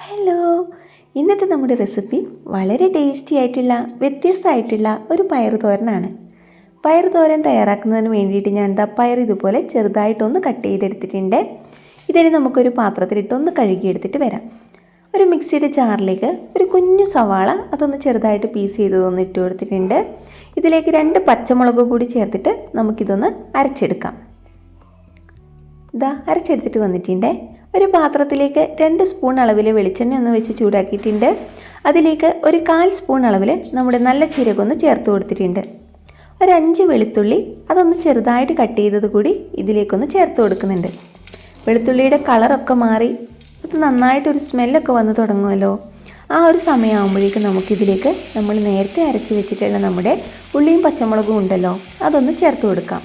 Hello ഇന്നത്തെ നമ്മുടെ recipe വളരെ ടേസ്റ്റി ആയിട്ടുള്ള വ്യത്യസ്തമായിട്ടുള്ള ഒരു പയർ തോരനാണ്. പയർ തോരൻ തയ്യാറാക്കുന്നതിന് വേണ്ടിയിട്ട് ഞാൻ എന്താ പയർ ഇതുപോലെ ചെറുതായിട്ടൊന്ന് കട്ട് ചെയ്തെടുത്തിട്ടുണ്ട്. ഇതിന് നമുക്കൊരു പാത്രത്തിലിട്ട് ഒന്ന് കഴുകിയെടുത്തിട്ട് വരാം. ഒരു മിക്സിയുടെ ജാറിലേക്ക് ഒരു കുഞ്ഞു സവാള അതൊന്ന് ചെറുതായിട്ട് പീസ് ചെയ്തതൊന്ന് ഇട്ട് കൊടുത്തിട്ടുണ്ട്. ഇതിലേക്ക് രണ്ട് പച്ചമുളക് കൂടി ചേർത്തിട്ട് നമുക്കിതൊന്ന് അരച്ചെടുക്കാം. ഇതാ അരച്ചെടുത്തിട്ട് വന്നിട്ടുണ്ട്. ഒരു പാത്രത്തിലേക്ക് രണ്ട് സ്പൂൺ അളവിൽ വെളിച്ചെണ്ണ ഒന്ന് വെച്ച് ചൂടാക്കിയിട്ടുണ്ട്. അതിലേക്ക് ഒരു കാൽ സ്പൂൺ അളവിൽ നമ്മുടെ നല്ല ചീരകൊന്ന് ചേർത്ത് കൊടുത്തിട്ടുണ്ട്. ഒരു അഞ്ച് വെളുത്തുള്ളി അതൊന്ന് ചെറുതായിട്ട് കട്ട് ചെയ്തത് കൂടി ഇതിലേക്കൊന്ന് ചേർത്ത് കൊടുക്കുന്നുണ്ട്. വെളുത്തുള്ളിയുടെ കളറൊക്കെ മാറി അത് നന്നായിട്ടൊരു സ്മെല്ലൊക്കെ വന്ന് തുടങ്ങുമല്ലോ. ആ ഒരു സമയമാകുമ്പോഴേക്കും നമുക്കിതിലേക്ക് നമ്മൾ നേരത്തെ അരച്ച് വെച്ചിട്ടുള്ള നമ്മുടെ ഉള്ളിയും പച്ചമുളകും ഉണ്ടല്ലോ അതൊന്ന് ചേർത്ത് കൊടുക്കാം.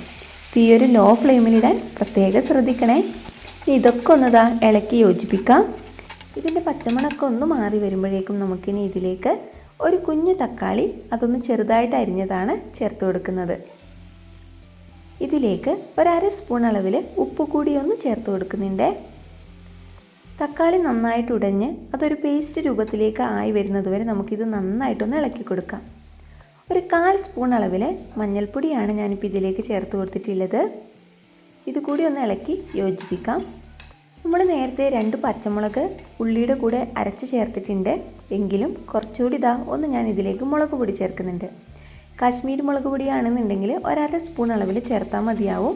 തീയൊരു ലോ ഫ്ലെയിമിലിടാൻ പ്രത്യേകം ശ്രദ്ധിക്കണേ. ഇതൊക്കെ ഒന്നതാ ഇളക്കി യോജിപ്പിക്കാം. ഇതിന്റെ പച്ചമണക്കം ഒന്ന് മാറി വരുമ്പോഴേക്കും നമുക്കിനി ഇതിലേക്ക് ഒരു കുഞ്ഞു തക്കാളി അതൊന്ന് ചെറുതായിട്ട് അരിഞ്ഞതാണ് ചേർത്ത് കൊടുക്കുന്നത്. ഇതിലേക്ക് ഒരര സ്പൂൺ അളവിൽ ഉപ്പ് കൂടി ഒന്ന് ചേർത്ത് കൊടുക്കുന്നുണ്ട്. തക്കാളി നന്നായിട്ട് ഉടഞ്ഞ് അതൊരു പേസ്റ്റ് രൂപത്തിലേക്ക് ആയി വരുന്നത് വരെ നമുക്കിത് നന്നായിട്ടൊന്ന് ഇളക്കി കൊടുക്കാം. ഒരു കാൽ സ്പൂൺ അളവിൽ മഞ്ഞൾപ്പൊടിയാണ് ഞാനിപ്പോൾ ഇതിലേക്ക് ചേർത്ത് കൊടുത്തിട്ടുള്ളത്. ഇതുകൂടി ഒന്ന് ഇളക്കി യോജിപ്പിക്കാം. നമ്മൾ നേരത്തെ രണ്ട് പച്ചമുളക് ഉള്ളിയുടെ കൂടെ അരച്ച് ചേർത്തിട്ടുണ്ട്. എങ്കിലും കുറച്ചുകൂടി ഇതാ ഒന്ന് ഞാൻ ഇതിലേക്ക് മുളക് പൊടി ചേർക്കുന്നുണ്ട്. കാശ്മീരി മുളക് പൊടിയാണെന്നുണ്ടെങ്കിൽ ഒരര സ്പൂൺ അളവിൽ ചേർത്താൽ മതിയാവും.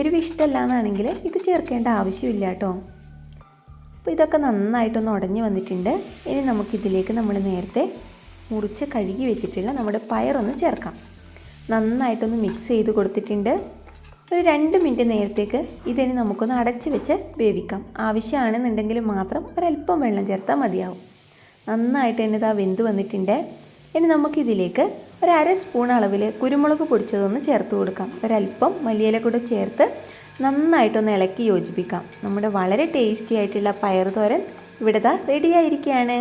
എരിവ് ഇഷ്ടമല്ല എന്നാണെങ്കിൽ ഇത് ചേർക്കേണ്ട ആവശ്യമില്ല കേട്ടോ. അപ്പോൾ ഇതൊക്കെ നന്നായിട്ടൊന്ന് ഉടഞ്ഞു വന്നിട്ടുണ്ട്. ഇനി നമുക്കിതിലേക്ക് നമ്മൾ നേരത്തെ മുറിച്ച് കഴുകി വെച്ചിട്ടുള്ള നമ്മുടെ പയറൊന്ന് ചേർക്കാം. നന്നായിട്ടൊന്ന് മിക്സ് ചെയ്ത് കൊടുത്തിട്ടുണ്ട്. ഒരു രണ്ട് മിനിറ്റ് നേരത്തേക്ക് ഇതിന് നമുക്കൊന്ന് അടച്ച് വെച്ച് വേവിക്കാം. ആവശ്യമാണെന്നുണ്ടെങ്കിൽ മാത്രം ഒരല്പം വെള്ളം ചേർത്താൽ മതിയാവും. നന്നായിട്ട് തന്നെ ഇതാ വെന്ത് വന്നിട്ടുണ്ട്. ഇനി നമുക്കിതിലേക്ക് ഒരു അര സ്പൂൺ അളവിൽ കുരുമുളക് പൊടിച്ചതൊന്ന് ചേർത്ത് കൊടുക്കാം. ഒരല്പം മല്ലിയില കൂടെ ചേർത്ത് നന്നായിട്ടൊന്ന് ഇളക്കി യോജിപ്പിക്കാം. നമ്മുടെ വളരെ ടേസ്റ്റി ആയിട്ടുള്ള പയർ തോരൻ ഇവിടെ ദാ റെഡി ആയിരിക്കുകയാണ്